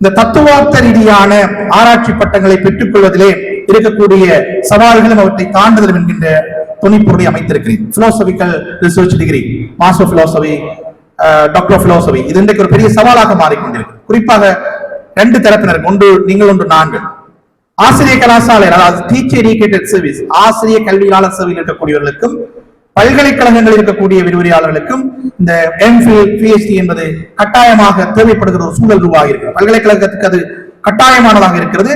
இந்த தத்துவார்த்த ரீதியான ஆராய்ச்சி பட்டங்களை பெற்றுக் கொள்வதிலே இருக்கக்கூடிய சவால்களும் அவற்றை தாண்டுதலும் என்கின்ற துணிப்பொருளை அமைத்திருக்கிறேன். Philosophical research degree master philosophy doctor philosophy இது இன்றைக்கு ஒரு பெரிய சவாலாக மாறிக்கொண்டிருக்கு. குறிப்பாக ரெண்டு தரப்பினர் ஒன்று நீங்கள் ஒன்று நாங்கள். ஆசிரிய கலாசாலை அதாவது டீச்சர் எடியூகேட்டட் சர்வீஸ் ஆசிரிய கல்வியாளர் சேவையில் இருக்கக்கூடியவர்களுக்கும் பல்கலைக்கழகங்களில் இருக்கக்கூடிய விரிவுரையாளர்களுக்கும் இந்த எம்ஃபில் பிஹெச்டி என்பது கட்டாயமாக தேவைப்படுகிற ஒரு சூழல் உருவாகி பல்கலைக்கழகத்துக்கு அது கட்டாயமானதாக இருக்கிறது.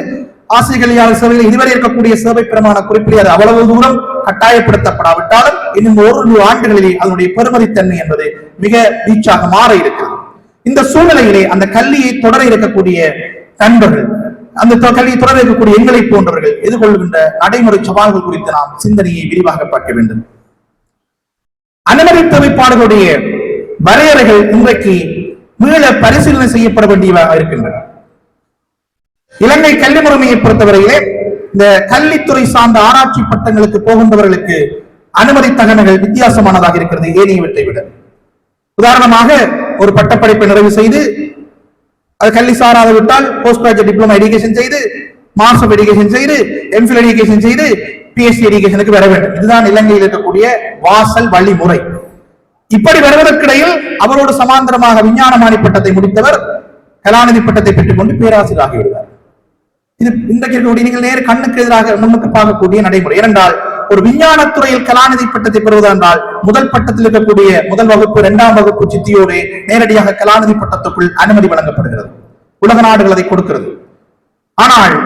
ஆசிரிய சேவையில் இதுவரை இருக்கக்கூடிய சேவை பிரமாண குறிப்பிலே அது அவ்வளவு தூரம் கட்டாயப்படுத்தப்படாவிட்டாலும் இன்னும் ஒரு ஆண்டுகளிலே அதனுடைய பெருமதித்தன்மை என்பது மிக வீச்சாக மாற இருக்கிறது. இந்த சூழ்நிலையிலே அந்த கல்வியை தொடர இருக்கக்கூடிய நண்பர்கள் அந்த கல்வியை தொடர இருக்கக்கூடிய எங்களை போன்றவர்கள் எதிர்கொள்கின்ற நடைமுறை சவால்கள் குறித்து நாம் சிந்தனையை விரிவாக பார்க்க வேண்டும். அனுமதி தேவைப்பாடுகளுடைய வரையறைகள் இன்றைக்கு மீள பரிசீலனை செய்யப்பட வேண்டியதாக இருக்கின்றன. இலங்கை கல்வி முறைமையை பொறுத்தவரையிலே இந்த கல்வித்துறை சார்ந்த ஆராய்ச்சி பட்டங்களுக்கு போகின்றவர்களுக்கு அனுமதி தகமைகள் வித்தியாசமானதாக இருக்கிறது ஏனையவற்றை விட. உதாரணமாக ஒரு பட்டப்படிப்பை நிறைவு செய்து அது கல்வி சாராத விட்டால் போஸ்ட் கிராஜுவேட் டிப்ளமா எஜுகேஷன் செய்து மாஸ்டர் ஆஃப் எஜுகேஷன் செய்து எம்ஃபில் எஜுகேஷன் செய்து பிஎஸ்சி எஜுகேஷனுக்கு வர வேண்டும். இதுதான் இலங்கையில் இருக்கக்கூடிய வாசல் வழிமுறை. இப்படி வருவதற்கிடையில் அவரோடு சமாந்தரமாக விஞ்ஞானமானி பட்டத்தை முடித்தவர் கலாநிதி பட்டத்தை பெற்றுக்கொண்டு பேராசிரியர் ஆகிவிடுவார் இது இன்றைக்கு இருக்கக்கூடிய நீங்கள் நேர் கண்ணுக்கு எதிராக முன்னுக்கு பார்க்கக்கூடிய நடைமுறை. ஏனென்றால் ஒரு விஞ்ஞானத்துறையில் கலாநிதி பட்டத்தை பெறுவதென்றால் முதல் பட்டத்தில் இருக்கக்கூடிய முதல் வகுப்பு இரண்டாம் வகுப்பு சித்தியோடு நேரடியாக கலாநிதி பட்டத்துக்குள் அனுமதி வழங்கப்படுகிறது. உலக நாடுகள் அதை கொடுக்கிறது. ஆனால்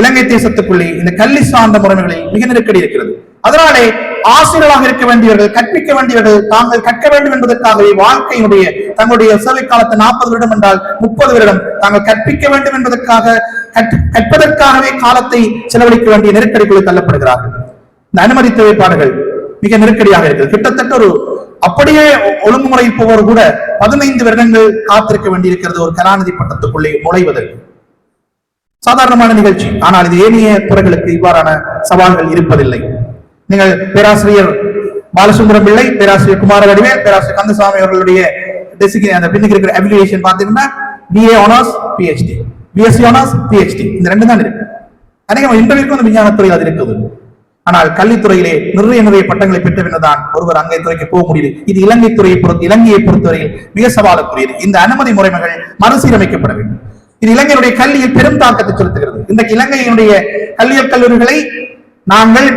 இலங்கை தேசத்துக்குள்ளே இந்த கல்வி சார்ந்த முறைமைகளில் மிக நெருக்கடி இருக்கிறது. அதனாலே ஆசிரியர்களாக இருக்க வேண்டியவர்கள் கற்பிக்க வேண்டியவர்கள் தாங்கள் கற்க வேண்டும் என்பதற்காகவே வாழ்க்கையினுடைய தங்களுடைய சேவை காலத்தை நாற்பது வருடம் என்றால் முப்பது வருடம் தாங்கள் கற்பிக்க வேண்டும் என்பதற்காக கற்பதற்காகவே காலத்தை செலவழிக்க வேண்டிய நெருக்கடிக்குள் தள்ளப்படுகிறார்கள். இந்த அனுமதி தேவைப்பாடுகள் மிக நெருக்கடியாக இருக்கிறது. கிட்டத்தட்ட ஒரு அப்படியே ஒழுங்குமுறை போவர் கூட பதினைந்து வருடங்கள் காத்திருக்க வேண்டியிருக்கிறது ஒரு கலாநிதி பட்டத்துக்குள்ளே நுழைவதற்கு. சாதாரணமான நிகழ்ச்சி. ஆனால் இது ஏனைய துறைகளுக்கு இவ்வாறான சவால்கள் இருப்பதில்லை. நீங்கள் பேராசிரியர் பாலசுந்தரம் பிள்ளை பேராசிரியர் குமார வடிவேல் பேராசிரியர் கந்தசாமி அவர்களுடைய அந்த பின்னுக்கு இருக்கிற அப்ளிகேஷன் பார்த்தீங்கன்னா BA honours PhD BSc honours PhD இந்த ரெண்டு தான் இருக்கு. அநேகம் இன்றைக்கும் அந்த விஞ்ஞானத்துறை அது இருக்குது. ஆனால் கல்வித்துறையிலே நிறைய நிறைய பட்டங்களை பெற்ற பின்னர்தான் ஒருவர் அங்கே துறைக்கு போக முடியுது இது இலங்கை துறையை பொறுத்து இலங்கையை பொறுத்தவரையில் மிக சவாலுக்குரியது. இந்த அனுமதி முறைமைகள் மறுசீரமைக்கப்பட வேண்டும். இது இலங்கையினுடைய கல்வியில் பெரும் தாக்கத்தை செலுத்துகிறது இந்த இலங்கையினுடைய கல்வியல் கல்லூரிகளை நாங்கள்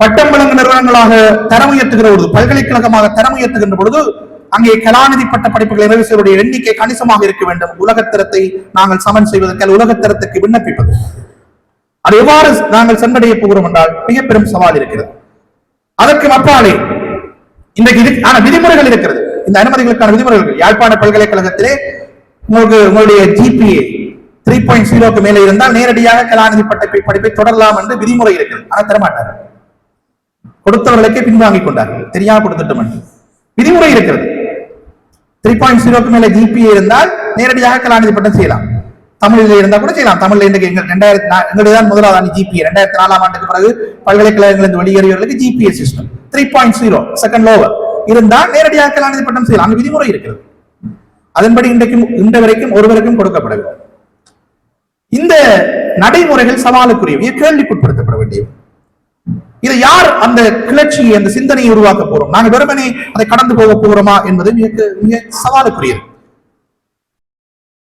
பட்டம் வழங்கு நிறுவனங்களாக தரம் உயர்த்துகிற பொழுது பல்கலைக்கழகமாக தரம் உயர்த்துகின்ற பொழுது அங்கே கலாநிதி பட்ட படிப்புகள் நிறைவு எண்ணிக்கை கணிசமாக இருக்க வேண்டும். உலகத்தரத்தை நாங்கள் சமன் செய்வதற்கு உலகத்தரத்துக்கு விண்ணப்பிப்பது. அது எவ்வாறு நாங்கள் சென்றடைய போகிறோம் என்றால் மிக பெரும் சவால் இருக்கிறது. அதற்கு அப்பாலே இன்றைக்கு இது ஆனா விதிமுறைகள் இருக்கிறது. இந்த அனுமதிகளுக்கான விதிமுறைகள் யாழ்ப்பாண பல்கலைக்கழகத்திலே உங்களுக்கு உங்களுடைய ஜிபிஏ த்ரீ பாயிண்ட் ஜீரோக்கு மேலே இருந்தால் நேரடியாக கலாநிதி பட்டப்பை படிப்பை தொடரலாம் என்று விதிமுறை இருக்கிறது. ஆனால் தரமாட்டார். கொடுத்தவர்களுக்கே பின்வாங்கிக் கொண்டார்கள். தெரியாம கொடுத்துட்டோம் என்று. விதிமுறை இருக்கிறது. த்ரீ பாயிண்ட் ஜீரோக்கு மேலே ஜிபிஏ இருந்தால் நேரடியாக கலாநிதி பட்டம் செய்யலாம். தமிழில் இருந்தால் கூட செய்யலாம். தமிழ்ல இன்றைக்கு எங்கள் ரெண்டாயிரத்தி நா- எங்களுடைய தான் முதலாவது ஆண்டு ஜிபிஏ ரெண்டாயிரத்தி நாலாம் ஆண்டுக்கு பிறகு பல்கலைக்கழகங்களிலிருந்து வெளியேறியவர்களுக்கு GPA system three point zero second lower இருந்தால் நேரடியாக கலாநிதி பட்டம் செய்யலாம். அந்த விதிமுறை இருக்கிறது. அதன்படி இன்றைக்கும் இன்று வரைக்கும் ஒருவருக்கும் கொடுக்கப்படவில்லை இந்த நடைமுறைகள் சவாலுக்குரியவை கேள்விக்குட்படுத்தப்பட வேண்டியவை இதை யார் அந்த கிளர்ச்சியை அந்த சிந்தனையை உருவாக்க போறோம்? நாங்கள் வெறுமனே அதை கடந்து போக போகிறோமா என்பது மிக மிக சவாலுக்குரியது.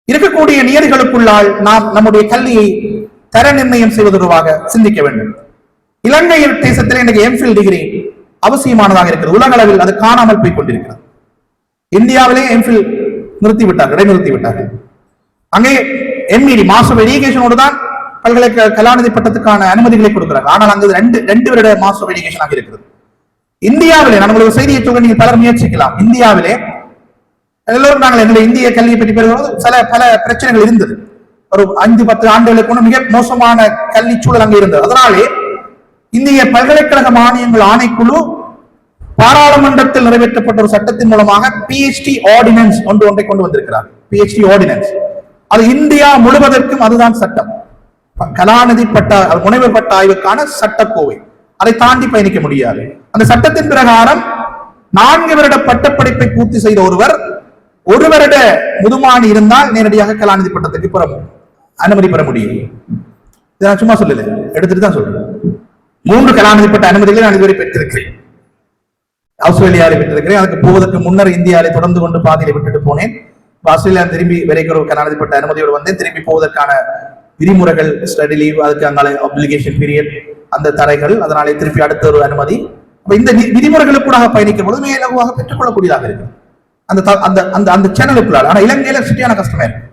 இருக்கக்கூடிய நியதிகளுக்குள்ளால் நாம் நம்முடைய கல்வியை தர நிர்ணயம் செய்வது சிந்திக்க வேண்டும். இலங்கையில் தேசத்தில் எனக்கு எம்ஃபில் டிகிரி அவசியமானதாக இருக்கிறது. உலக அளவில் அது காணாமல் போய் கொண்டிருக்கிறது. இந்தியாவிலே எம்ஃபில் நிறுத்திவிட்டார்கள் இடைநிறுத்தி விட்டார்கள் அங்கே எம்இடி மாசம் எஜுகேஷனோடு தான் பல்கலைக்கழக கலாநிதி பட்டத்துக்கான அனுமதிகளை கொடுக்கிறாங்க ஆனால் அங்கு ரெண்டு ரெண்டு வருட மாஸ்டர் எஜுகேஷனாக இருக்கிறது. இந்தியாவிலே நான் உங்களுக்கு செய்தியை சொல்ல நீங்க பலர் முயற்சிக்கலாம். இந்தியாவிலே எல்லோரும் நாங்கள் எங்களுடைய இந்திய கல்வியை பற்றி பேசும்போது சில பல பிரச்சனைகள் இருந்தது. ஒரு அஞ்சு பத்து ஆண்டுகளுக்கு மிக மோசமான கல்வி சூழல் அங்கே இருந்தது. அதனாலே இந்திய பல்கலைக்கழக மானியங்கள் ஆணைக்குழு பாராளுமன்றத்தில் நிறைவேற்றப்பட்ட ஒரு சட்டத்தின் மூலமாக பிஹெச்டி ஆர்டினன்ஸ் ஒன்று ஒன்றை கொண்டு வந்திருக்கிறார். பிஹெச்டி ஆர்டினன்ஸ் அது இந்தியா முழுவதற்கும் அதுதான் சட்டம். கலாநிதி பட்ட முனைவர் பட்ட ஆய்வுக்கான சட்டக்கோவை. அதை தாண்டி பயணிக்க முடியாது. அந்த சட்டத்தின் பிரகாரம் நான்கு வருட பட்டப்படிப்பை பூர்த்தி செய்த ஒருவர் ஒரு வருட முதுமானி இருந்தால் நேரடியாக கலாநிதி பட்டத்துக்கு பெற அனுமதி பெற முடியும். இதை நான் சும்மா சொல்லல. எடுத்துட்டு தான் சொல்றேன். மூன்று கலாநிதி பட்ட அனுமதிகளை நான் இதுவரை பெற்றிருக்கிறேன். ஆஸ்திரேலியாவில் விட்டிருக்கிறேன். அதுக்கு போவதற்கு முன்னர் இந்தியாவை தொடர்ந்து கொண்டு பாதையில விட்டுட்டு போனேன். ஆஸ்திரேலியா திரும்பி விரைக்கிற ஒரு அனுமதியோடு வந்தேன். திரும்பி போவதற்கான விதிமுறைகள் ஸ்டடி லீவ் அதுக்கு அங்கால அப்ளிகேஷன் பீரியட் அந்த தடைகள் அதனாலே திருப்பி அடுத்த ஒரு அனுமதி. இந்த விதிமுறைகளுக்குள்ளாக பயணிக்கும் பொழுது மிக இலகுவாக பெற்றுக்கொள்ளக்கூடியதாக இருக்கு அந்த த- அந்த அந்த அந்த சேனலுக்குள்ளால் ஆனா இலங்கையில சரியான கஷ்டமே இருக்கு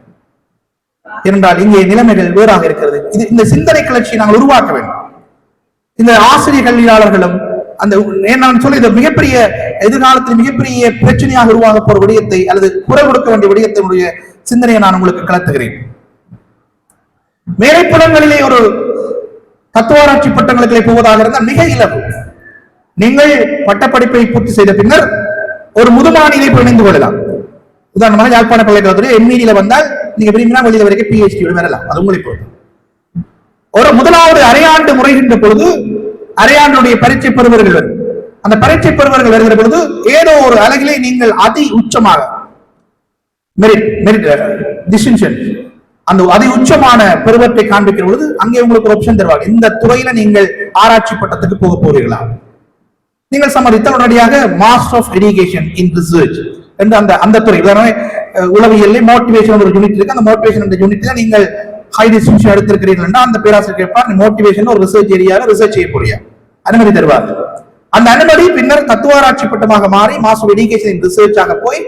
இங்கே நிலைமைகள் வேறாக இருக்கிறது. இது இந்த சிந்தனை கிளர்ச்சியை நாங்கள் உருவாக்க வேண்டும். இந்த ஆசிரியர் கல்வியாளர்களும் அந்த நான் சொல்ல இது மிகப்பெரிய எதிர்காலத்தில் மிகப்பெரிய பிரச்சனையாக உருவாக போற விடயத்தை அல்லது குரல் கொடுக்க வேண்டிய விடயத்தினுடைய சிந்தனையை நான் உங்களுக்கு கலத்துகிறேன். மேலைப்புலங்களிலே ஒரு தத்துவாராய்ச்சி பட்டங்களுக்கு போவதாக இருந்தால் மிக இலவு நீங்கள் பட்டப்படிப்பை பூர்த்தி செய்த பின்னர் ஒரு முதுமானிலை போய் இணைந்து கொள்ளலாம். உதாரணமாக யாழ்ப்பாண பல்கலைக்கழகத்துடைய எம்இடியில வந்தால் நீங்க விரும்பினா வெளியில வரைக்கும் பிஹெச்டி வரலாம். அது உங்களை பொறுத்து. ஒரு முதலாவது அரையாண்டு முறைகின்ற பொழுது அரையாண்டுடைய பரீட்சை பெறுவர்கள் வரும் அந்த பரீட்சை பெறுவர்கள் வருகிற பொழுது ஏதோ ஒரு அழகிலே நீங்கள் அதி உச்சமாக மெரிட் மெரிட் டிஸ்டிங்ஷன் அந்த அதி உச்சமான பருவத்தை காண்பிக்கிற பொழுது அங்கே உங்களுக்கு ஒரு ஆப்ஷன் தருவாங்க. இந்த துறையில நீங்கள் ஆராய்ச்சி பட்டத்துக்கு போக போறீர்களா? நீங்கள் சம்மதித்த உடனடியாக master of education in research என்று அந்த அந்த துறை. உதாரணமே, uh, உளவியல்ல மோட்டிவேஷன் ஒரு யூனிட் இருக்கு. அந்த மோட்டிவேஷன் என்ற யூனிட்ல நீங்கள் ஹை டிஸ்டிங்ஷன் எடுத்திருக்கிறீர்கள் அந்த பேராசிரியர் கேட்பார் மோட்டிவேஷன் ஒரு ரிசர்ச் ஏரியாவில் ரிசர்ச் செய்ய போறியா? அனுமதி தருவார். அந்த அனுமதி பின்னர் தத்துவாராய்ச்சி பட்டமாக மாறி மாசு எடுக்கேஷன் ரிசர்ச்சாக போய்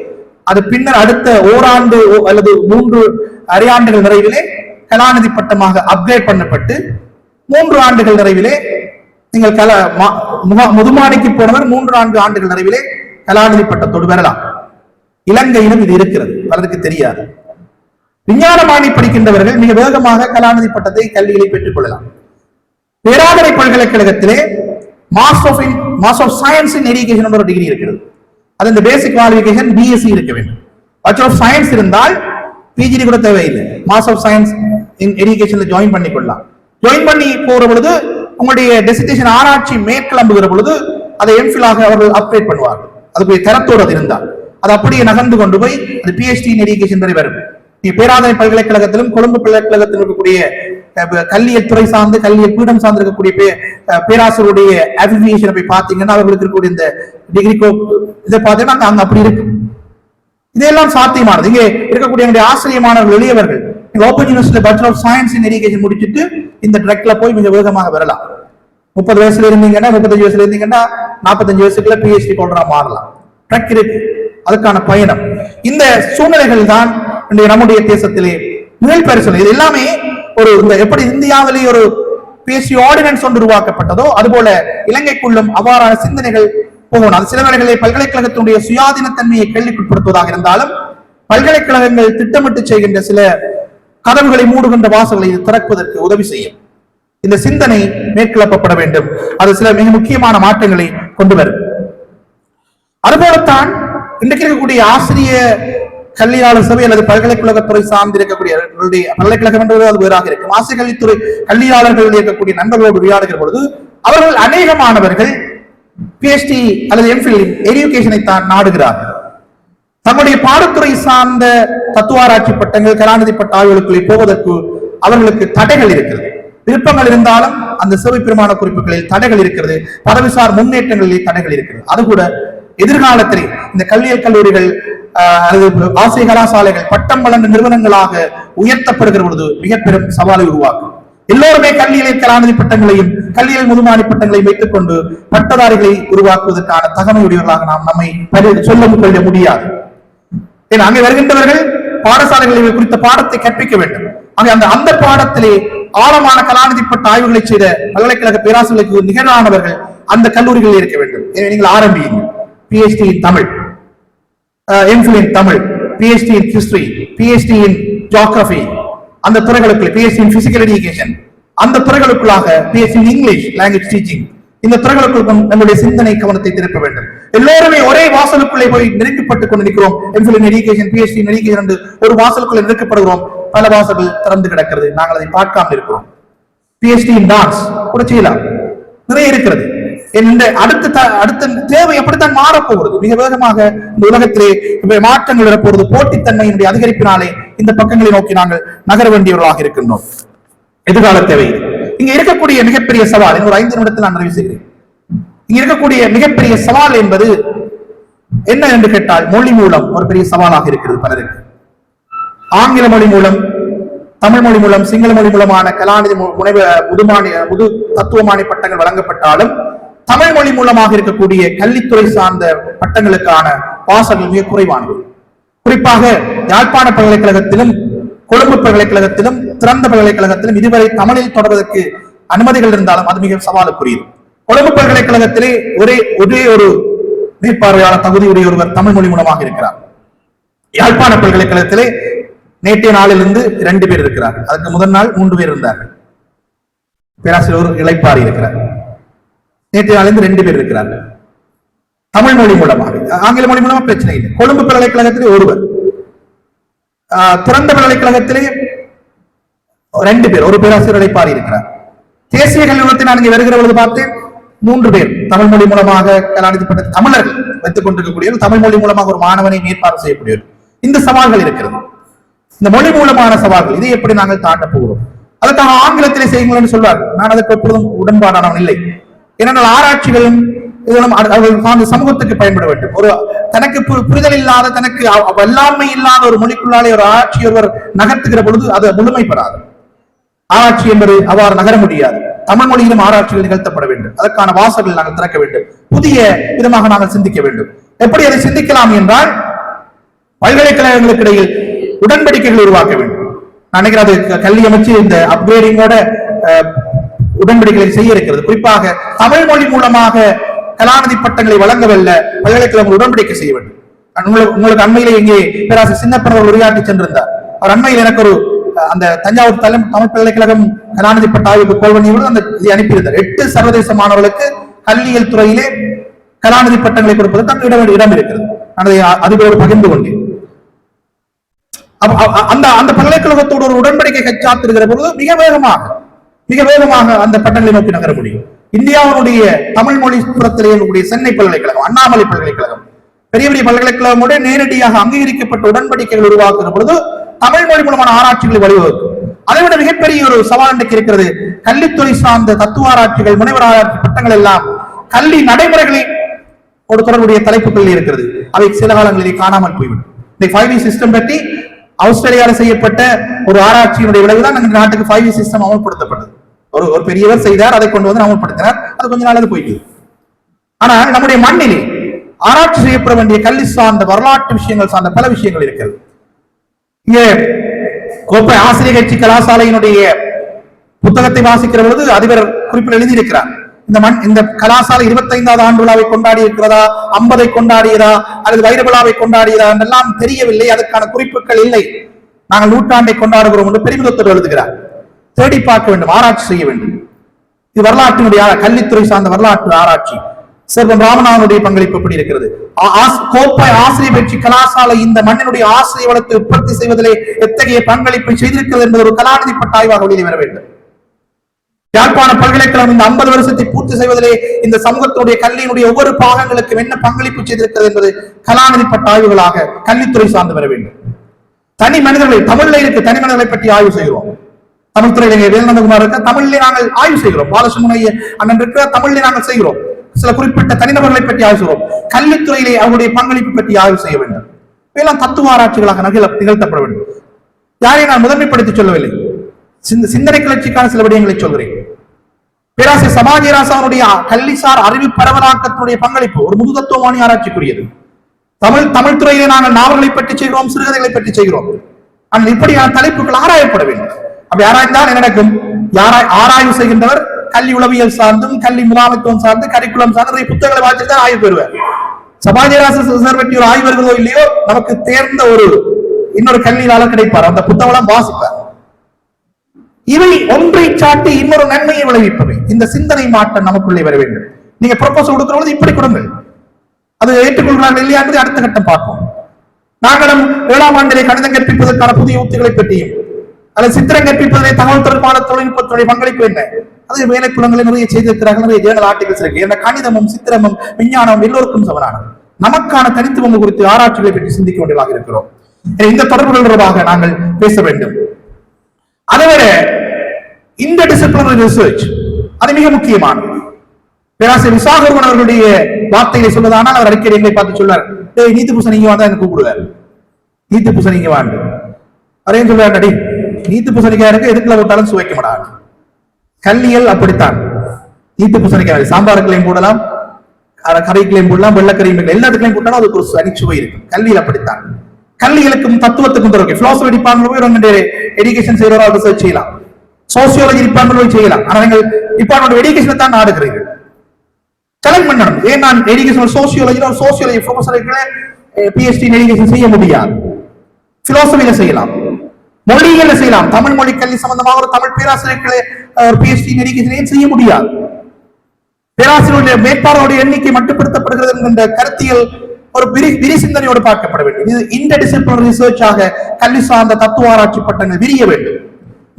அது பின்னர் அடுத்த ஓராண்டு அல்லது மூன்று அரையாண்டுகள் நிறைவிலே கலாநிதி பட்டமாக அப்கிரேட் பண்ணப்பட்டு மூன்று ஆண்டுகள் நிறைவிலே நீங்கள் கல மா- முதுமானிக்கு போனவர் மூன்று நான்கு ஆண்டுகள் நிறைவிலே கலாநிதி பட்டத்தோடு பெறலாம் இலங்கையிலும் இது இருக்கிறது பலருக்கு தெரியாது. விஞ்ஞானமானி படிக்கின்றவர்கள் மிக வேகமாக கலாநிதி பட்டத்தை கல்விகளை பெற்றுக் கொள்ளலாம். பேராதரை பல்கலைக்கழகத்திலே master of master of science in education ஒரு டிகிரி இருக்கிறது. அது இந்த பேசிக் குவாலிஃபிகேஷன் பிஎஸ்சி இருக்க வேண்டும். பேச்சுலர் ஆஃப் சயின்ஸ் இருந்தால் பிஜிடி கூட தேவையில்லை. மாஸ்டர் ஆஃப் சயின்ஸ் இன் எஜுகேஷன்ல ஜாயின் பண்ணிக்கொள்ளலாம். ஜாயின் பண்ணி போகிற பொழுது உங்களுடைய டெசிடேஷன் ஆராய்ச்சி மேற்கிளம்புகிற பொழுது அதை எம்ஃபிலாக அவர்கள் அப்கிரேட் பண்ணுவார்கள். அதுக்குரிய தரத்தோடு அது இருந்தால். அது அப்படியே நகர்ந்து கொண்டு போய் அது பிஹெச்டி இன் எஜுகேஷன் வரை வரும். நீ பேராதனை பல்கலைக்கழகத்திலும் கொழும்பு பல்கலைக்கழகத்தில் இருக்கக்கூடிய கல்வியல் துறை சார்ந்து கல்வியல் பீடம் சார்ந்து இருக்கக்கூடிய பே- பேராசிரியருடைய அபிவியேஷனை போய் பார்த்தீங்கன்னா அவர்களுக்கு இருக்கக்கூடிய இந்த டிகிரி கோ இதை பார்த்தீங்கன்னா அங்க- அப்படி இருக்கு. இதெல்லாம் சாத்தியமானது. இங்கே இருக்கக்கூடிய எங்களுடைய ஆசிரியமானவர்கள் எளியவர்கள் open university bachelor of science in education முடிச்சிட்டு இந்த ட்ரக்ல போய் மிக வேகமாக வரலாம். முப்பது வயசுல இருந்தீங்கன்னா முப்பத்தஞ்சு வயசுல இருந்தீங்கன்னா நாற்பத்தஞ்சு வயசுக்குள்ள பிஹெச்டி போன்ற மாறலாம். ட்ரக் இருக்கு. அதுக்கான பயணம். இந்த சூழ்நிலைகள் தான் நம்முடைய தேசத்திலே மேல் பரிசோதனை. இது எல்லாமே ஒரு இந்த எப்படி இந்தியாவிலேயே ஒரு பேசி ஆர்டினன்ஸ் ஒன்று உருவாக்கப்பட்டதோ அதுபோல இலங்கைக்குள்ளும் அவ்வாறான சிந்தனைகள் போகணும் அது சில வேளைகளில் பல்கலைக்கழகத்தினுடைய சுயாதீனத்தன்மையை கேள்விக்குட்படுத்துவதாக இருந்தாலும் பல்கலைக்கழகங்கள் திட்டமிட்டு செய்கின்ற சில கதவுகளை மூடுகின்ற வாசல்களை திறக்குவதற்கு திறப்பதற்கு உதவி செய்யும். இந்த சிந்தனை மேற்கிளப்பப்பட வேண்டும். அது சில மிக முக்கியமான மாற்றங்களை கொண்டு வரும். அதுபோலத்தான் இன்றைக்கு இருக்கக்கூடிய ஆசிரிய கல்வியாளர் சபை அல்லது பல்கலைக்கழகத்துறை சார்ந்து இருக்கக்கூடியவர்களுடைய பல்கலைக்கழகம் என்பது அது வேறாக இருக்கும். ஆசிரியர் கல்வித்துறை கல்வியாளர்கள் இருக்கக்கூடிய நண்பர்களோடு உரையாடுகிற பொழுது அவர்கள் அநேக மாணவர்கள் அல்லது எம்ஃபில் எஜுகேஷனை தான் நாடுகிறார்கள். தம்முடைய பாடத்துறை சார்ந்த தத்துவாராய்ச்சி பட்டங்கள் கலாநிதி பட்ட ஆய்வுகளுக்குள்ளே போவதற்கு அவர்களுக்கு தடைகள் இருக்கிறது. விருப்பங்கள் இருந்தாலும் அந்த சேவை பெருமான குறிப்புகளில் தடைகள் இருக்கிறது. பதவிசார் முன்னேற்றங்களில் தடைகள் இருக்கிறது. அது கூட எதிர்காலத்தில் இந்த கல்வியல் கல்லூரிகள் ஆஹ், அல்லது கலாசாலைகள் பட்டம் வழங்கும் நிறுவனங்களாக உயர்த்தப்படுகிற பொழுது மிக பெரும் சவாலை உருவாக்கும். எல்லோருமே கல்வியிலே கலாநிதி பட்டங்களையும் கல்வியில் முதுமானி பட்டங்களையும் வைத்துக் கொண்டு பட்டதாரிகளை உருவாக்குவதற்கான தகமையுடையவர்களாக நாம் நம்மை சொல்ல கொள்ள முடியாது. ஏன்னா அங்கே வருகின்றவர்கள் பாடசாலைகளில் குறித்த பாடத்தை கற்பிக்க வேண்டும். அங்கே அந்த அந்த பாடத்திலே ஆழமான கலாநிதி பட்ட ஆய்வுகளை செய்த பல்கலைக்கழக பேராசிரியர்களுக்கு நிகழானவர்கள் அந்த கல்லூரிகளில் இருக்க வேண்டும். எனவே நீங்கள் ஆரம்பியுங்கள். PhD Tamil. MPhil in Tamil PhD in history PhD in geography அந்த துறைகளுக்கு பிஹெச்டி இன் பிசிக்கல் எஜுகேஷன் அந்த துறைகளுக்குள்ளாக PhD in English language teaching இந்த துறைகளுக்குள் நம்முடைய சிந்தனை கவனத்தை திருப்ப வேண்டும். எல்லோருமே ஒரே வாசலுக்குள்ளே போய் நெருக்கப்பட்டுக் கொண்டு நிற்கிறோம் MPhil in education PhD in education என்று ஒரு வாசலுக்குள்ளே நெருக்கப்படுகிறோம். பல வாசல்கள் திறந்து கிடக்கிறது. நாங்கள் அதை பார்க்காமல் இருக்கிறோம். பிஹெச்டி இன் டான்ஸ் கூட செய்யலாம். நிறைய இருக்கிறது. இந்த அடுத்த த- அடுத்த தேவை எப்படித்தான் மாறப்போகிறது. மிக வேகமாக இந்த உலகத்திலே மாற்றங்கள் வரப்போகிறது. போட்டித்தன்மையினுடைய அதிகரிப்பினாலே இந்த பக்கங்களை நோக்கி நாங்கள் நகர வேண்டியவர்களாக இருக்கின்றோம். எதிர்கால தேவை இங்க இருக்கக்கூடிய மிகப்பெரிய சவால் இன்னொரு ஐந்து நிமிடத்தில் நான் நிறைவு செய்கிறேன். இங்க இருக்கக்கூடிய மிகப்பெரிய சவால் என்பது என்ன என்று கேட்டால் மொழி மூலம் ஒரு பெரிய சவாலாக இருக்கிறது பலருக்கு. ஆங்கில மொழி மூலம் தமிழ் மொழி மூலம் சிங்கள மொழி மூலமான கலாநிதி முனைவ முதுமானி முது தத்துவமானி பட்டங்கள் வழங்கப்பட்டாலும் தமிழ் மொழி மூலமாக இருக்கக்கூடிய கல்வித்துறை சார்ந்த பட்டங்களுக்கான வாசல்கள் மிக குறைவானது. குறிப்பாக யாழ்ப்பாண பல்கலைக்கழகத்திலும் கொழும்பு பல்கலைக்கழகத்திலும் திறந்த பல்கலைக்கழகத்திலும் இதுவரை தமிழில் தொடர்வதற்கு அனுமதிகள் இருந்தாலும் அது மிக சவாலுக்குரியது. கொழும்பு பல்கலைக்கழகத்திலே ஒரே ஒரே ஒரு மேற்பார்வையாளர் தகுதியுடைய ஒருவர் தமிழ் மொழி மூலமாக இருக்கிறார். யாழ்ப்பாண பல்கலைக்கழகத்திலே நேற்றைய நாளிலிருந்து இரண்டு பேர் இருக்கிறார் அதுக்கு முதல் நாள் மூன்று பேர் இருந்தார்கள். பேராசிரியர் ஒரு இருக்கிறார். நேற்று நாளிலிருந்து ரெண்டு பேர் இருக்கிறார்கள். தமிழ் மொழி மூலமாக. ஆங்கில மொழி மூலமா பிரச்சனை இல்லை. கொழும்பு பல்கலைக்கழகத்திலே ஒருவர். ஆஹ், திறந்த பல்கலைக்கழகத்திலே ரெண்டு பேர். ஒரு பேராசிரியர் பாடி இருக்கிறார் தேசிய கல்வியத்தில் நான் இங்கே வருகிற பொழுது பார்த்தேன். மூன்று பேர். தமிழ் மொழி மூலமாக கலாநிதிப்பட்ட தமிழர்கள் வைத்துக் கொண்டிருக்கக்கூடிய தமிழ் மொழி மூலமாக ஒரு மாணவனை மேற்பார்வை செய்யக்கூடியவர் இந்த சவால்கள் இருக்கிறது. இந்த மொழி மூலமான சவால்கள் இதை எப்படி நாங்கள் தாண்ட போகிறோம்? அதற்கான ஆங்கிலத்திலே செய்யுங்கள் என்று சொல்வார் நான் அதற்கு எப்பொழுதும் உடன்பாடானவன் இல்லை. ஏனென்றால் ஆராய்ச்சிகளும் இதெல்லாம் அவர்கள் சார்ந்த சமூகத்துக்கு பயன்பட வேண்டும். ஒரு தனக்கு பு- புரிதல் இல்லாத தனக்கு அவ- வல்லாண்மை இல்லாத ஒரு மொழிக்குள்ளாலே ஒரு ஆட்சி ஒருவர் நகர்த்துகிற பொழுது அது முழுமை பெறாது ஆராய்ச்சி என்பது அவ்வாறு நகர முடியாது. தமிழ் மொழியிலும் ஆராய்ச்சிகள் நிகழ்த்தப்பட வேண்டும். அதற்கான வாசல்கள் நாங்கள் திறக்க வேண்டும். புதிய விதமாக நாங்கள் சிந்திக்க வேண்டும். எப்படி அதை சிந்திக்கலாம் என்றால் பல்கலைக்கழகங்களுக்கு இடையில் உடன்படிக்கைகள் உருவாக்க வேண்டும். நான் நினைக்கிறேன் அது க- கல்வி அமைச்சு இந்த அப்கிரேடிங்கோட உடன்படிக்கைகளை செய்ய இருக்கிறது. குறிப்பாக தமிழ் மொழி மூலமாக கலாநிதி பட்டங்களை வழங்கவல்ல பல்கலைக்கழகம் உடன்படிக்கை செய்ய வேண்டும். உங்களுக்கு உங்களுக்கு அண்மையிலே இங்கே பேராசிரியர் சின்னப்பன் உரையாற்றி சென்றிருந்தார். அவர் அண்மையில் எனக்கு ஒரு அந்த தஞ்சாவூர் தலை தமிழ் பல்கலைக்கழகம் கலாநிதி பட்ட ஆய்வுக்கு கோல்வனியோடு அந்த இதை அனுப்பியிருந்தார். எட்டு சர்வதேச மாணவர்களுக்கு கல்வியியல் துறையிலே கலாநிதி பட்டங்களை கொடுப்பதற்கு தன் இடம் இடம் இருக்கிறது. அதை அ- பகிர்ந்து கொண்டேன். அந்த அந்த பல்கலைக்கழகத்தோடு ஒரு உடன்படிக்கை கச்சாத்திருக்கிற பொழுது மிக வேகமாக மிக வேகமாக அந்த பட்டங்களை நோக்கி நகர முடியும் இந்தியாவினுடைய தமிழ் மொழி புறத்திலே இருக்கக்கூடிய சென்னை பல்கலைக்கழகம் அண்ணாமலை பல்கலைக்கழகம். பெரிய பெரிய பல்கலைக்கழகமுடைய நேரடியாக அங்கீகரிக்கப்பட்ட உடன்படிக்கைகள் உருவாக்குற பொழுது தமிழ் மொழி மூலமான ஆராய்ச்சிகளை வழிவகுக்கும். அதை விட மிகப்பெரிய ஒரு சவால் இன்றைக்கு இருக்கிறது கல்வித்துறை சார்ந்த தத்துவ ஆராய்ச்சிகள் முனைவர் ஆராய்ச்சி பட்டங்கள் எல்லாம் கல்வி நடைமுறைகளை ஒரு தொடர்புடைய தலைப்புகளில் இருக்கிறது. அவை சில காலங்களிலே காணாமல் போய்விடும். இந்த ஃபைவ் சிஸ்டம் பற்றி ஆஸ்திரேலியாவில் செய்யப்பட்ட ஒரு ஆராய்ச்சியினுடைய விளைவுதான் நாட்டுக்கு ஃபைவ் சிஸ்டம் அமல்படுத்தப்பட்டது. ஒரு ஒரு பெரியவர் செய்தார் அதை கொண்டு வந்து அமல்படுத்தினார் அது கொஞ்ச நாள் அது போயிட்டு. ஆனா நம்முடைய மண்ணிலே ஆராய்ச்சி செய்யப்பட வேண்டிய கல்வி சார்ந்த வரலாற்று விஷயங்கள் சார்ந்த பல விஷயங்கள் இருக்கிறது இங்கே கோப்பை ஆசிரியர் கட்சி கலாசாலையினுடைய புத்தகத்தை வாசிக்கிற பொழுது அதிபர் குறிப்பில் எழுதியிருக்கிறார். இந்த மண் இந்த கலாசாலை இருபத்தைந்தாவது ஆண்டு விழாவை கொண்டாடி இருக்கிறதா ஐம்பதை கொண்டாடியதா? அல்லது வைர விழாவை கொண்டாடியதா? என்றெல்லாம் தெரியவில்லை. அதற்கான குறிப்புகள் இல்லை. நாங்கள் நூற்றாண்டை கொண்டாடுகிறோம் என்று பெருமிதத்தோடு எழுதுகிறார். தேடி பார்க்க வேண்டும் ஆராய்ச்சி செய்ய வேண்டும். இது வரலாற்றினுடைய கல்வித்துறை சார்ந்த வரலாற்று ஆராய்ச்சி. செல்வம் ராமநாதனுடைய பங்களிப்பு எப்படி இருக்கிறது? கோப்பை ஆசிரியர் வெற்றி கலாசாலை இந்த மண்ணினுடைய ஆசிரிய வளத்தை உற்பத்தி செய்வதிலே எத்தகைய பங்களிப்பை செய்திருக்கிறது என்பது ஒரு கலாநிதி பட்டாய்வாக வெளியே வர வேண்டும். யாழ்ப்பாண பல்கலைக்கழகம் இந்த ஐம்பது வருஷத்தை பூர்த்தி செய்வதிலே இந்த சமூகத்தினுடைய கல்வியினுடைய ஒவ்வொரு பாகங்களுக்கும் என்ன பங்களிப்பு செய்திருக்கிறது என்பது கலாநிதி பட்ட ஆய்வுகளாக கல்வித்துறை சார்ந்து வர வேண்டும். தனி மனிதர்களை தமிழ்ல இருக்கு தனி மனிதர்களை பற்றி ஆய்வு செய்கிறோம். தமிழ் துறையில வேலநந்தகுமார் இருக்க தமிழிலே நாங்கள் ஆய்வு செய்கிறோம். பாலசுமனைய அண்ணன் இருக்கிற தமிழிலே நாங்கள் செய்கிறோம். சில குறிப்பிட்ட தனிநபர்களை பற்றி ஆய்வு செய்கிறோம். கல்வித்துறையிலே அவருடைய பங்களிப்பு பற்றி ஆய்வு செய்ய வேண்டும். இவையெல்லாம் தத்துவ ஆராய்ச்சிகளாக நிகழ நிகழ்த்தப்பட வேண்டும். யாரையும் நான் முதன்மைப்படுத்தி சொல்லவில்லை. சிந்த- சிந்தனை கிளர்ச்சிக்கான சில விடயங்களை சொல்கிறேன். பேராசிரியர் சமாஜராசாவுடைய கல்விசார் அறிவு பரவலாக்கத்தினுடைய பங்களிப்பு ஒரு முது ஆராய்ச்சிக்குரியது. தமிழ் தமிழ் துறையிலே நாங்கள் நாவல்களை பற்றி செய்கிறோம் சிறுகதைகளை பற்றி செய்கிறோம். ஆனால் இப்படியான தலைப்புகள் ஆராயப்பட வேண்டும். அப்ப யாராய்ந்தால் என்ன நடக்கும்? யாராய் ஆராய்வு செய்கின்றவர் கல்வி உளவியல் சார்ந்தும் கல்வி முகாமைத்துவம் சார்ந்து கரிக்குலம் சார்ந்து நிறைய புத்தகங்களை வாசித்து ஆய்வு பெறுவார். சபாஜராசர் பற்றி ஒரு ஆய்வு வருகிறதோ இல்லையோ நமக்கு தேர்ந்த ஒரு இன்னொரு கல்வியாளர் கிடைப்பார். அந்த புத்தகம் வாசிப்பார். இவை ஒன்றை சாட்டி இன்னொரு நன்மையை விளைவிப்பவை. இந்த சிந்தனை மாற்றம் நமக்குள்ளே வர வேண்டும். நீங்க ப்ரொபோசல் கொடுக்கிற பொழுது இப்படி கொடுங்கள். அது ஏற்றுக்கொள்கிறார்கள் இல்லையா என்பதை அடுத்த கட்டம் பார்ப்போம். நாங்களும் ஏழாம் ஆண்டிலே கணிதம் கற்பிப்பதற்கான புதிய உத்திகளை பற்றியும் அல்லது சித்திரம் கற்பிப்பதிலே தகவல் தொடர்பான தொழில்நுட்பத்துடைய பங்களிப்பு என்ன? அதே வேலை புலங்களை நிறைய செய்திருக்கிறார்கள் நிறைய ஜேர்னல் ஆர்டிகல்ஸ் இருக்கு. என்ன கணிதமும் சித்திரமும் விஞ்ஞானமும் எல்லோருக்கும் சமனானது நமக்கான தனித்துவம் குறித்து ஆராய்ச்சிகளை பற்றி சிந்திக்க வேண்டியதாக இருக்கிறோம். இந்த தொடர்புகள் தொடர்பாக நாங்கள் பேச வேண்டும். அதுவரை இந்த டிசிப்ளினரி ரிசர்ச் அது மிக முக்கியமானது. பேராசிரியர் விசாகருவன் அவர்களுடைய வார்த்தையை சொல்வதானால் அவர் அடிக்கடி எங்களை பார்த்து சொல்றார் டேய் நீதி பூசன் இங்க வந்தா எனக்கு கூப்பிடுவார்? நீத்து பூசன் இங்க வாண்டு அவரையும் சொல்றாரு அடி நீத்து பூசணிக்காய் இருக்கு எதுக்குள்ள விட்டாலும் சுவைக்க மாட்டாங்க கல்லியல் அப்படித்தான். நீத்து பூசணிக்காய் சாம்பாருக்குலையும் போடலாம் கறிக்குலையும் போடலாம் வெள்ளக்கறியும் போடலாம். எல்லாத்துக்குலையும் போட்டாலும் அதுக்கு ஒரு அனிச்சுவை இருக்கும். கல்வியில் அப்படித்தான். கல்விகளுக்கும் தத்துவத்துக்கும் தொடர்பு பிலாசபி டிபார்ட்மெண்ட் போய் ரெண்டு எஜுகேஷன் செய்யறவா ரிசர்ச் செய்யலாம். சோசியாலஜி டிபார்ட்மெண்ட் போய் செய்யலாம். ஆனா நீங்கள் டிபார்ட்மெண்ட் எஜுகேஷனை தான் நாடுகிறீர்கள் செலக்ட் பண்ணணும். ஏன் நான் எஜுகேஷன் சோசியாலஜியில் ஒரு சோசியாலஜி ப்ரொஃபஸர்களே பிஎஸ்டி எஜுகேஷன் செய்ய முடியாது. பிலாசபியில செய்யலாம். மொழிகளை செய்யலாம்? தமிழ் மொழி கல்வி சம்பந்தமாக ஒரு தமிழ் பேராசிரியர்களை ஒரு பிஹெச்டி செய்ய முடியாது? பேராசிரியருடைய மேற்பார்வையுடைய எண்ணிக்கை மட்டுப்படுத்தப்படுகிறது என்கின்ற கருத்தியல் ஒரு விரி விரி சிந்தனையோடு பார்க்கப்பட வேண்டும். இது இந்த டிசிப்ளினரி ரிசர்ச்சாக கல்வி சார்ந்த தத்துவ ஆராய்ச்சி பட்டங்கள் விரிய வேண்டும்.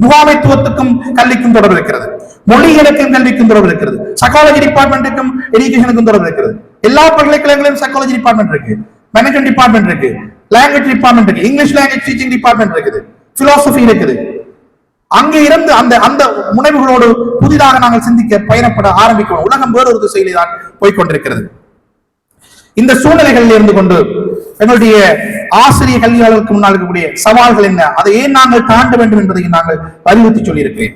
முகாமைத்துவத்துக்கும் கல்விக்கும் தொடர்பு இருக்கிறது. மொழிகளுக்கும் கல்விக்கும் தொடர்பு இருக்கிறது. சைக்காலஜி டிபார்ட்மெண்ட்டுக்கும் எஜுகேஷனுக்கும் தொடர்பு இருக்கிறது. எல்லா பல்கலைக்கழகங்களிலும் சைக்காலஜி டிபார்ட்மெண்ட் இருக்கு. மேனேஜ்மெண்ட் டிபார்ட்மெண்ட் இருக்கு. லாங்குவேஜ் டிபார்ட்மெண்ட் இருக்கு. இங்கிலீஷ் லாங்குவேஜ் டீச்சிங் டிபார்ட்மெண்ட் இருக்குது. பிலாசபி இருக்குது. அங்கே இருந்து அந்த அந்த முனைவுகளோடு புதிதாக நாங்கள் சிந்திக்க பயணப்பட ஆரம்பிக்கிறோம். உலகம் வேறொரு திசையிலே தான் போய்க்கொண்டிருக்கிறது. இந்த சூழ்நிலைகளில் இருந்து கொண்டு எங்களுடைய ஆசிரிய கல்வியாளருக்கு முன்னால் இருக்கக்கூடிய சவால்கள் என்ன? அதை ஏன் நாங்கள் தாண்ட வேண்டும் என்பதை நாங்கள் வலியுறுத்தி சொல்லியிருக்கிறேன்.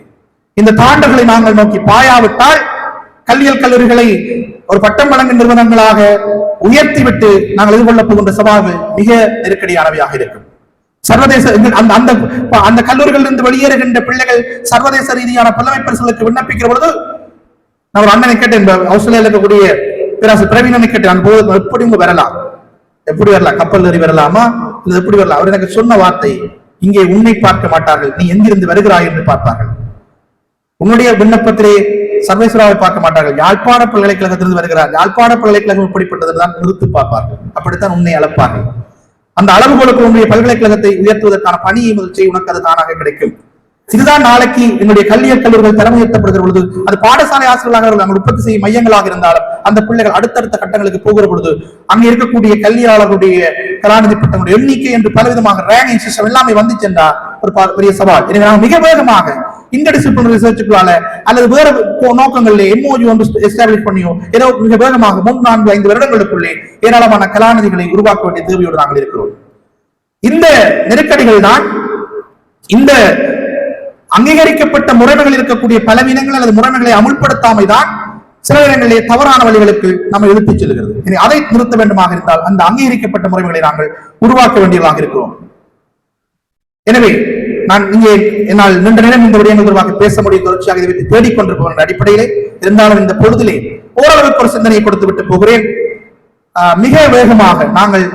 இந்த தாண்டல்களை நாங்கள் நோக்கி பாயாவிட்டால் கல்வியல் கல்லூரிகளை ஒரு பட்டம் வழங்கும் நிறுவனங்களாக உயர்த்திவிட்டு நாங்கள் எதிர்கொள்ளப் போகின்ற சவால்கள் மிக நெருக்கடியானவையாக இருக்கும். சர்வதேச அந்த அந்த அந்த கல்லூரிகளிலிருந்து வெளியேறுகின்ற பிள்ளைகள் சர்வதேச ரீதியான புலமை பரிசுகளுக்கு விண்ணப்பிக்கிற பொழுது நான் ஒரு அண்ணனை கேட்டேன் இந்த இருக்கக்கூடிய பேராசிரியர் பிரவீணனை கேட்டேன் அந்த போது எப்படி உங்க வரலாம் எப்படி வரலாம் கப்பல் ஏறி வரலாமா? இல்ல எப்படி வரலாம் அவர் எனக்கு சொன்ன வார்த்தை இங்கே உன்னை பார்க்க மாட்டார்கள் நீ எங்கிருந்து வருகிறாய் என்று பார்ப்பார்கள். உன்னுடைய விண்ணப்பத்திலே சர்வேஸ்வராவை பார்க்க மாட்டார்கள். யாழ்ப்பாண பல்கலைக்கழகத்திலிருந்து வருகிறார். யாழ்ப்பாண பல்கலைக்கழகம் இப்படிப்பட்டதுதான் நிறுத்தி பார்ப்பார்கள். அப்படித்தான் உன்னை அளப்பார்கள் அந்த அளவுகளுக்கு உன்னுடைய பல்கலைக்கழகத்தை உயர்த்துவதற்கான பணியை முதல் செய் உனக்கு அது தானாக கிடைக்கும். இதுதான் நாளைக்கு என்னுடைய கல்வியல் கல்லூரிகள் தலைமையேற்றப்படுகிற பொழுது அது பாடசாலை ஆசிரியர்களாக இருந்தாலும், அங்கு உற்பத்தி செய்யும் மையங்களாக இருந்தாலும் அந்த பிள்ளைகள் அடுத்தடுத்த கட்டங்களுக்கு போகிற பொழுது அங்க இருக்கக்கூடிய கல்வியாளர்களுடைய கலாநிதி பட்டங்களுடைய எண்ணிக்கை என்று பலவிதமாக ரேங்கிங் சிஸ்டம் எல்லாமே வந்து சென்றா ஒரு பெரிய சவால். எனவே நாங்கள் மிக வேகமாக இந்த டிசிப்ளின் ரிசர்ச்சுக்குள்ளால அல்லது வேற போ- எம்ஓஜி ஒன்று எஸ்டாப்ளிஷ் பண்ணியோ ஏதோ மிக வேகமாக மூன்று நான்கு ஐந்து வருடங்களுக்குள்ளே ஏராளமான கலாநிதிகளை உருவாக்க வேண்டிய தேவையோடு நாங்கள் இருக்கிறோம். இந்த நெருக்கடிகள் தான் இந்த அங்கீகரிக்கப்பட்ட முறைமைகள் இருக்கக்கூடிய பலவீனங்கள் அல்லது முறைமைகளை அமுல்படுத்தாமை தான் சில இடங்களிலே தவறான வழிகளுக்கு நம்ம எழுப்பிச் செல்கிறது. இனி அதை நிறுத்த வேண்டுமாக இருந்தால் அந்த அங்கீகரிக்கப்பட்ட முறைமைகளை நாங்கள் உருவாக்க வேண்டியதாக இருக்கிறோம். எனவே நான் இங்கே என்னால் நீண்ட நேரம் இந்த விடயங்கள் தொடர்பாக பேச முடியும். தொடர்ச்சியாக இதை தேடிக்கொண்டிருப்பவர்கள் அடிப்படையிலே இருந்தாலும் இந்த பொழுதிலே ஓரளவுக்கு ஒரு சிந்தனையை கொடுத்து விட்டு போகிறேன். ஆஹ் மிக வேகமாக நாங்கள்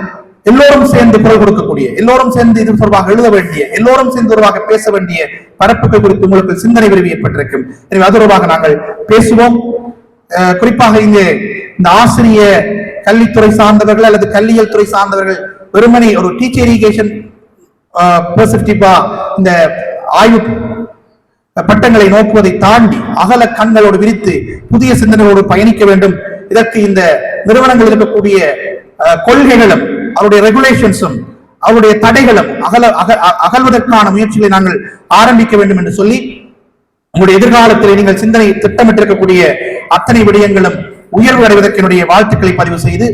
எல்லோரும் சேர்ந்து குரல் கொடுக்கக்கூடிய எல்லோரும் சேர்ந்து இது தொடர்பாக எழுத வேண்டிய எல்லோரும் சேர்ந்து தொடர்பாக பேச வேண்டிய பரப்புகள் குறித்து உங்களுக்கு சிந்தனை விரும்பியப்பட்டிருக்கும் ஏற்பட்டிருக்கும் எனவே அது தொடர்பாக நாங்கள் பேசுவோம். ஆஹ் குறிப்பாக இங்கே இந்த ஆசிரிய கல்வித்துறை சார்ந்தவர்கள் அல்லது கல்வியல் துறை சார்ந்தவர்கள் வெறுமனே ஒரு டீச்சர் எஜுகேஷன் பெர்செப்டிவா இந்த ஆய்வு பட்டங்களை நோக்குவதை தாண்டி அகல கண்களோடு விரித்து புதிய சிந்தனைகளோடு பயணிக்க வேண்டும். இதற்கு இந்த நிறுவனங்கள் இருக்கக்கூடிய கொள்கைகளும் அவருடைய ரெகுலேஷன்ஸும் அவருடைய தடைகளும் அகல அக- அ- அகல்வதற்கான முயற்சிகளை நாங்கள் ஆரம்பிக்க வேண்டும் என்று சொல்லி உங்களுடைய எதிர்காலத்தில் நீங்கள் சிந்தனை திட்டமிட்டிருக்கக்கூடிய அத்தனை விடயங்களும் உயர்வு அடைவதற்கு என்னுடைய வாழ்த்துக்களை பதிவு செய்து